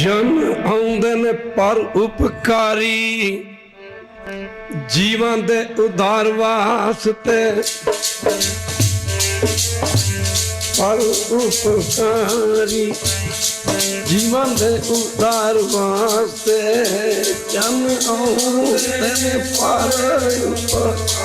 ਜਨ ਆਉਂਦੇ ਨੇ ਪਰ ਉਪਕਾਰੀ। ਜੀਵਾਂ ਦੇ ਉਧਾਰ ਵਾਸਤੇ ਪਰ ਉਪਕਾਰੀ। ਜੀਵਾਂ ਦੇ ਉਧਾਰ ਵਾਸਤੇ ਜਨ ਆਉਂਦੇ ਨੇ ਪਰ ਉਪਕਾਰੀ।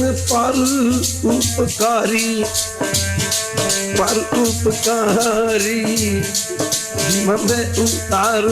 ਨੇ ਪਰ ਉਪਕਾਰੀ ਪਰ ਉਪਕਾਰੀ ਜੀਵਨ ਦੇ ਉਤਾਰ